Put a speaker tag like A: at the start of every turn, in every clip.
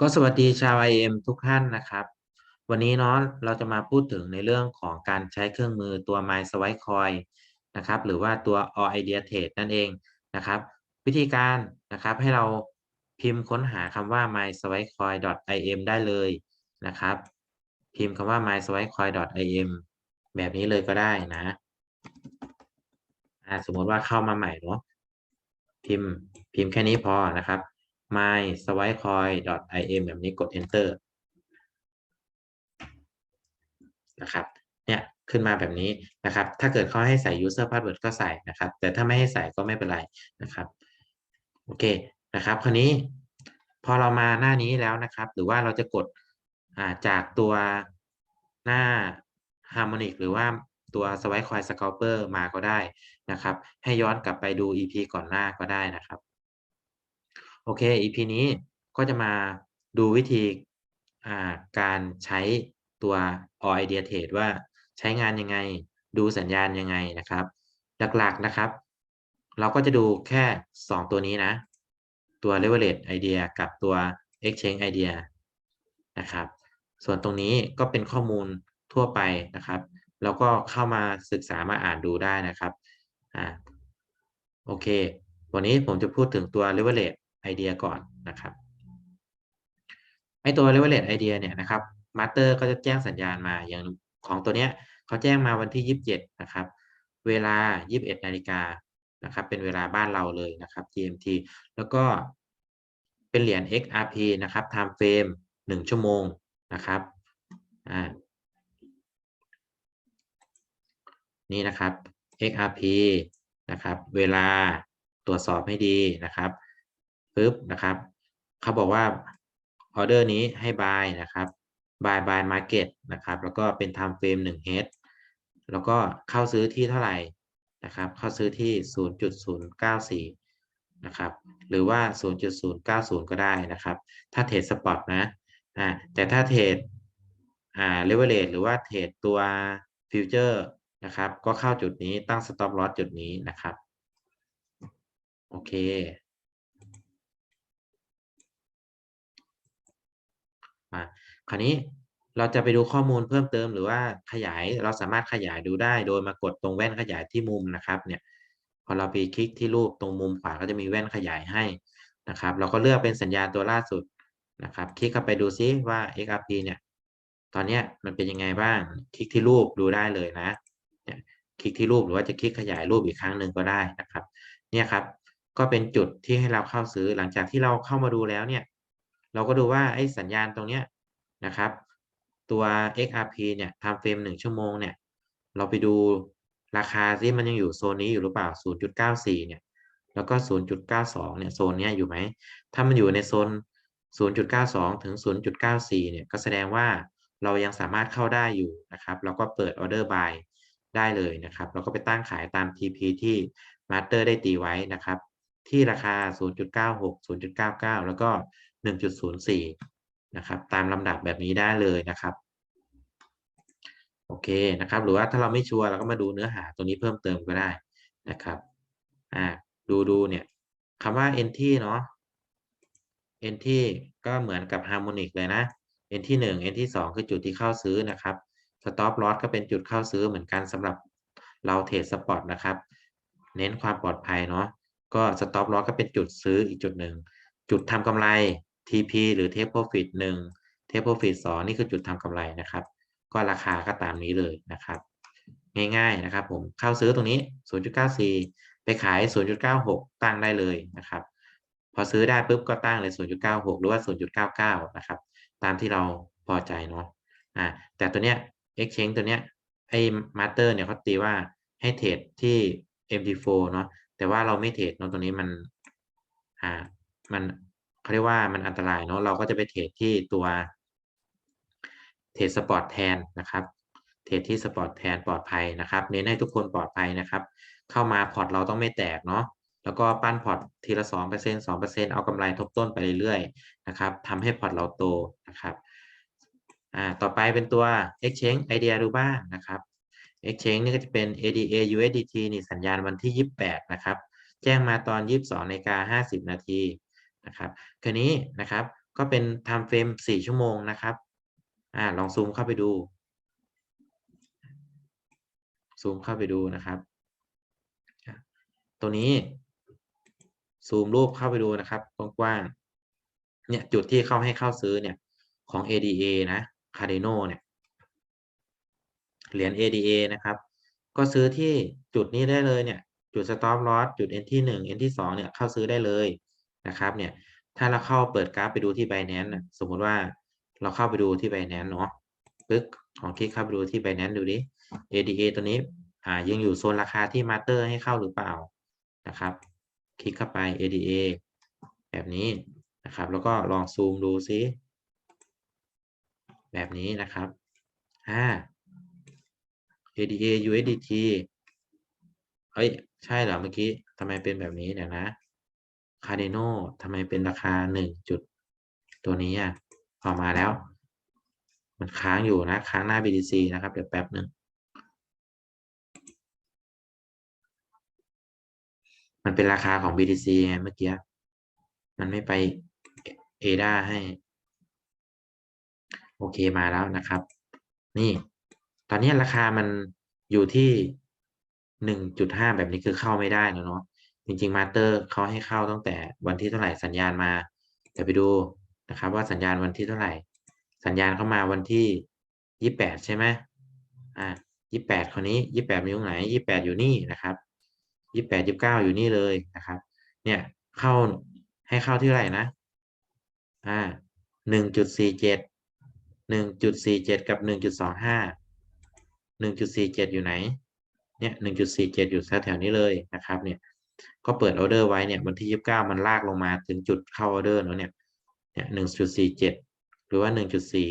A: ก็สวัสดีชาว IM ทุกท่านนะครับ วันนี้เนาะเราจะมาพูดถึงในเรื่องของการใช้เครื่องมือตัว My Swipe Coin นะครับ หรือว่าตัว All Idea Trade นั่นเองนะครับ วิธีการนะครับให้เราพิมพ์ค้นหาคำว่า my swipe coin im ได้เลยนะครับ พิมพ์คำว่า my swipe coin im แบบนี้เลยก็ได้นะสมมติว่าเข้ามาใหม่เนาะพิมพ์พิมพ์แค่นี้พอนะครับ my swipe coin im แบบนี้กด enter นะครับ เนี่ยขึ้นมาแบบนี้นะครับ ถ้าเกิดเขาให้ใส่ user password ก็ใส่นะครับ แต่ถ้าไม่ให้ใส่ก็ไม่เป็นไรนะครับ โอเคนะครับ คราวนี้พอเรามาหน้านี้แล้วนะครับ หรือว่าเราจะกดจากตัวหน้า Harmonic หรือว่าตัว Swipe Coin Scalper มาก็ได้นะครับ ให้ย้อนกลับไปดู EP ก่อนหน้าก็ได้นะครับ โอเค EP นี้ก็จะมาดูวิธีการใช้ตัว All Idea Trade ว่าใช้งานยังไง ดูสัญญาณยังไงนะครับ หลักๆนะครับ เราก็จะดูแค่ 2 ตัวนี้นะ ตัว Leverage Idea กับตัว Exchange Idea นะครับ ส่วนตรงนี้ก็เป็นข้อมูลทั่วไปนะครับ แล้วก็เข้ามาศึกษามาอ่านดูได้นะครับอ่าโอเค วันนี้ผมจะพูดถึงตัว Leverage Idea ก่อนนะครับไอตัว Leverage Idea เนี่ยนะครับมาสเตอร์ก็จะแจ้งสัญญาณมาอย่างของตัวเนี้ยเขาแจ้งมาวันที่ 27 นะครับ เวลา 21 นาฬิกานะครับเป็นเวลาบ้านเราเลยนะครับ GMT แล้วก็เป็นเหรียญ XRP นะครับ time frame 1 ชั่วโมงนะครับอ่านี่นะครับ XRP นะครับ เวลาตรวจสอบให้ดีนะครับ ปึ๊บนะครับเขาบอกว่าออเดอร์นี้ให้ buy นะครับ buy buy market นะครับ แล้วก็เป็น time frame 1 h แล้วก็เข้าซื้อที่เท่าไหร่นะครับ เข้าซื้อที่ 0.094 นะครับ หรือว่า 0.090 ก็ได้นะครับ ถ้าเทรดสปอตนะอ่าแต่ถ้าเทรดอ่าเลเวลเลหรือว่าเทรดตัวฟิวเจอร์นะครับ ก็เข้าจุดนี้ตั้ง stop loss จุดนี้นะครับ โอเค มาคราวนี้เราจะไปดูข้อมูลเพิ่มเติมหรือว่าขยายเราสามารถขยายดูได้ โดยมากดตรงแว่นขยายที่มุมนะครับเนี่ยพอเราไปคลิกที่รูปตรงมุมขวาก็จะมีแว่นขยายให้นะครับ เราก็เลือกเป็นสัญญาณตัวล่าสุดนะครับ คลิกเข้าไปดูซิว่า XRP เนี่ย ตอนนี้มันเป็นยังไงบ้าง คลิกที่รูปดูได้เลยนะเนี่ยคลิกที่รูปหรือว่าจะคลิกขยายรูปอีกครั้งหนึ่งก็ได้นะครับ เนี่ยครับ ก็เป็นจุดที่ให้เราเข้าซื้อหลังจากที่เราเข้ามาดูแล้วเนี่ย เราก็ดูว่าไอ้สัญญาณตรงเนี้ยนะครับ ตัว XRP เนี่ยทำเฟรม1ชั่วโมงเนี่ย เราไปดูราคาที่มันยังอยู่โซนนี้อยู่หรือเปล่า 0.94 เนี่ย แล้วก็ 0.92 เนี่ย โซนนี้อยู่ไหม ถ้ามันอยู่ในโซน 0.92 ถึง 0.94 เนี่ย ก็แสดงว่าเรายังสามารถเข้าได้อยู่นะครับ แล้วก็เปิดออเดอร์บายได้เลยนะครับเราก็ไปตั้งขายตาม TP ที่ Master ได้ตีไว้นะครับ ที่ราคา 0.96 0.99 แล้วก็ 1.04 นะครับ ตามลำดับแบบนี้ได้เลยนะครับ โอเคนะครับ หรือว่าถ้าเราไม่ชัวร์เราก็มาดูเนื้อหาตัวนี้เพิ่มเติมก็ได้นะครับ อ่า ดูดูเนี่ยคำว่า entry เนาะ entry ก็เหมือนกับ harmonic เลยนะ entry 1 entry 2 คือจุดที่เข้าซื้อนะครับ stop loss ก็เป็นจุดเข้าซื้อเหมือนกันสำหรับเราเทรดสปอตนะครับ เน้นความปลอดภัยเนาะ ก็ stop loss ก็เป็นจุดซื้ออีกจุดหนึ่ง จุดทำกำไร TP หรือ take profit 1 take profit 2 นี่คือจุดทำกำไรนะครับ ก็ราคาก็ตามนี้เลยนะครับ ง่ายๆนะครับผมเข้าซื้อตรงนี้ 0.94 ไปขาย 0.96 ตั้งได้เลยนะครับ พอซื้อได้ปุ๊บก็ตั้งเลย 0.96 หรือว่า 0.99 นะครับ ตามที่เราพอใจเนาะอ่าแต่ตัวเนี้ย exchange ตัวเนี้ยไอ้ master เนี่ยเขาตีว่าให้เทรดที่ MT4 เนาะ แต่ว่าเราไม่เทรดเนาะตรงนี้มันอ่ามันเขาเรียกว่ามันอันตรายเนาะเราก็จะไปเทรดที่ตัวเทรดสปอร์ตแทนนะครับเทรดที่สปอร์ตแทนปลอดภัยนะครับเน้นให้ทุกคนปลอดภัยนะครับ เข้ามาพอร์ตเราต้องไม่แตกเนาะแล้วก็ปั้นพอร์ตทีละสองเปอร์เซ็นสองเปอร์เซ็นเอากำไรทบต้นไปเรื่อยๆนะครับทำให้พอร์ตเราโตนะครับอ่าต่อไปเป็นตัว exchange idea ดูบ้างนะครับ exchange นี่ก็จะเป็น ADA USDT นี่สัญญาณวันที่ 28 นะครับ แจ้งมาตอน 22นาฬิกา50 นาทีนะครับคราวนี้นะครับก็เป็น time frame สี่ชั่วโมงนะครับอ่าลองซูมเข้าไปดู ซูมเข้าไปดูนะครับ ตัวนี้ ซูมรูปเข้าไปดูนะครับ กว้างๆเนี่ยจุดที่เขาให้เข้าซื้อเนี่ยของ ADA นะ Cardino เนี่ย เหรียญ ADA นะครับ ก็ซื้อที่จุดนี้ได้เลยเนี่ย จุด stop loss จุด N ที่หนึ่ง N ที่สองเนี่ยเข้าซื้อได้เลยนะครับเนี่ยถ้าเราเข้าเปิดกราฟไปดูที่ Binance นะสมมติว่าเราเข้าไปดูที่ Binance เนาะปึ๊กของคลิกเข้าไปดูที่ Binance ดูดิ ADA ตัวนี้อ่ายังอยู่โซนราคาที่มาสเตอร์ให้เข้าหรือเปล่านะครับ คลิกเข้าไป ADA แบบนี้นะครับ แล้วก็ลองซูมดูซิแบบนี้นะครับอ่า ADA USDT เอ้ย ใช่เหรอเมื่อกี้ทำไมเป็นแบบนี้เนี่ยนะ Cardino ทำไมเป็นราคาหนึ่งจุด ตัวนี้อะออมาแล้ว มันค้างอยู่นะ ค้างหน้า BTC นะครับ เดี๋ยวแป๊บหนึ่งมันเป็นราคาของ BTC ไงเมื่อกี้ มันไม่ไป ADA ให้ โอเคมาแล้วนะครับ นี่ ตอนนี้ราคามันอยู่ที่หนึ่งจุดห้าแบบนี้คือเข้าไม่ได้นะเนาะจริงๆมาสเตอร์เขาให้เข้าตั้งแต่วันที่เท่าไหร่สัญญาณมาเดี๋ยวไปดูนะครับ ว่าสัญญาณวันที่เท่าไหร่ สัญญาณเข้ามาวันที่ยี่แปดใช่ไหมอ่ายี่แปดคนนี้ยี่แปดอยู่ตรงไหนยี่แปดอยู่นี่นะครับยี่แปดยี่เก้าอยู่นี่เลยนะครับ เนี่ยเข้าให้เข้าที่ไหร่นะอ่าหนึ่งจุดสี่เจ็ดหนึ่งจุดสี่เจ็ดกับหนึ่งจุดสองห้า หนึ่งจุดสี่เจ็ดอยู่ไหน เนี่ยหนึ่งจุดสี่เจ็ดอยู่แถวๆนี้เลยนะครับ เนี่ย ก็เปิดออเดอร์ไว้เนี่ยวันที่ยี่สิบเก้ามันลากลงมาถึงจุดเข้าออเดอร์แล้วเนี่ย เนี่ยหนึ่งจุดสี่เจ็ดหรือว่าหนึ่งจุดสี่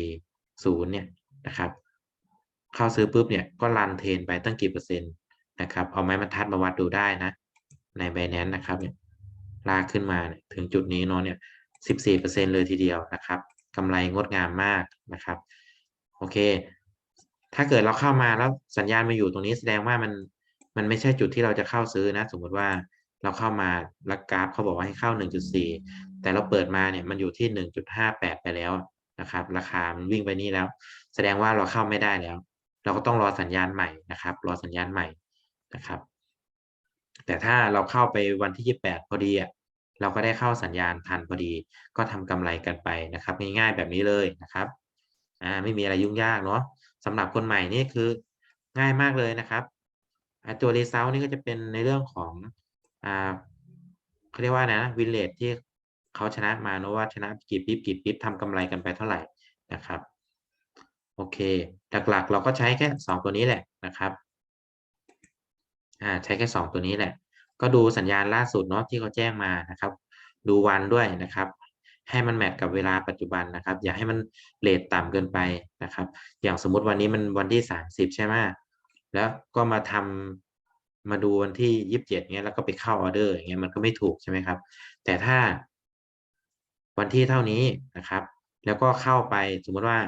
A: ศูนย์เนี่ยนะครับ เข้าซื้อปุ๊บเนี่ยก็รันเทรนไปตั้งกี่เปอร์เซ็นต์นะครับ เอาไม้บรรทัดมาวัดดูได้นะ ในไบแนนนะครับเนี่ย ลากขึ้นมาถึงจุดนี้เนาะเนี่ยสิบสี่เปอร์เซ็นเลยทีเดียวนะครับกำไรงดงามมากนะครับ โอเค ถ้าเกิดเราเข้ามาแล้วสัญญาณมาอยู่ตรงนี้แสดงว่ามันมันไม่ใช่จุดที่เราจะเข้าซื้อนะ สมมติว่าเราเข้ามาแล้วกราฟเขาบอกว่าให้เข้า 1.4 แต่เราเปิดมาเนี่ยมันอยู่ที่ 1.58 ไปแล้วนะครับ ราคามันวิ่งไปนี่แล้ว แสดงว่าเราเข้าไม่ได้แล้ว เราก็ต้องรอสัญญาณใหม่นะครับ รอสัญญาณใหม่นะครับ แต่ถ้าเราเข้าไปวันที่ 28 พอดีอะเราก็ได้เข้าสัญญาณทันพอดี ก็ทำกำไรกันไปนะครับ ง่ายๆแบบนี้เลยนะครับอ่าไม่มีอะไรยุ่งยากเนาะ สำหรับคนใหม่นี่คือง่ายมากเลยนะครับตัวรีเซลนี่ก็จะเป็นในเรื่องของอ่าเขาเรียกว่านะวินเลทที่เขาชนะมาเนอะว่าชนะกี่ปิ๊บกี่ปิ๊บทำกำไรกันไปเท่าไหร่นะครับโอเค หลักๆ เราก็ใช้แค่สองตัวนี้แหละนะครับอ่าใช้แค่สองตัวนี้แหละ ก็ดูสัญญาณล่าสุดเนาะที่เขาแจ้งมานะครับ ดูวันด้วยนะครับ ให้มันแมทกับเวลาปัจจุบันนะครับ อย่าให้มันเลทต่ำเกินไปนะครับ อย่างสมมุติวันนี้มันวันที่สามสิบใช่ไหมแล้วก็มาทำมาดูวันที่ยี่สิบเจ็ดเงี้ยแล้วก็ไปเข้าออเดอร์อย่างเงี้ยมันก็ไม่ถูกใช่ไหมครับ แต่ถ้าวันที่เท่านี้นะครับ แล้วก็เข้าไปสมมติว่า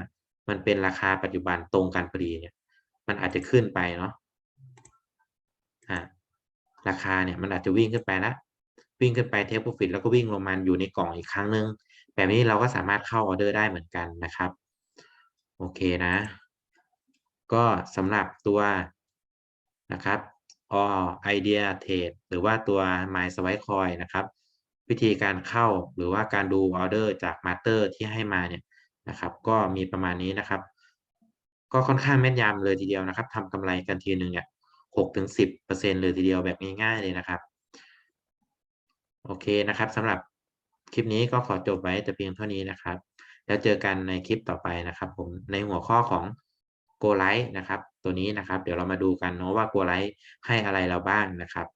A: มันเป็นราคาปัจจุบันตรงกันพอดีเนี่ย มันอาจจะขึ้นไปเนาะอ่าราคาเนี่ยมันอาจจะวิ่งขึ้นไปแล้ วิ่งขึ้นไปเทคโปรฟิตแล้วก็วิ่งลงมาอยู่ในกล่องอีกครั้งหนึ่งแบบนี้เราก็สามารถเข้าออเดอร์ได้เหมือนกันนะครับ โอเคนะ ก็สำหรับตัวนะครับ all idea trade หรือว่าตัว my swipe coin นะครับ วิธีการเข้าหรือว่าการดูออเดอร์จากมาสเตอร์ที่ให้มาเนี่ยนะครับ ก็มีประมาณนี้นะครับ ก็ค่อนข้างแม่นยำเลยทีเดียวนะครับทำกำไรกันทีหนึ่งเนี่ยหกถึงสิบเปอร์เซ็นเลยทีเดียวแบบง่ายๆเลยนะครับ โอเคนะครับสำหรับคลิปนี้ก็ขอจบไว้แต่เพียงเท่านี้นะครับ แล้วเจอกันในคลิปต่อไปนะครับ ผมในหัวข้อของ Go l i ท์นะครับ ตัวนี้นะครับ เดี๋ยวเรามาดูกันเนาะว่า Go l i ท์ให้อะไรเราบ้างนะครับ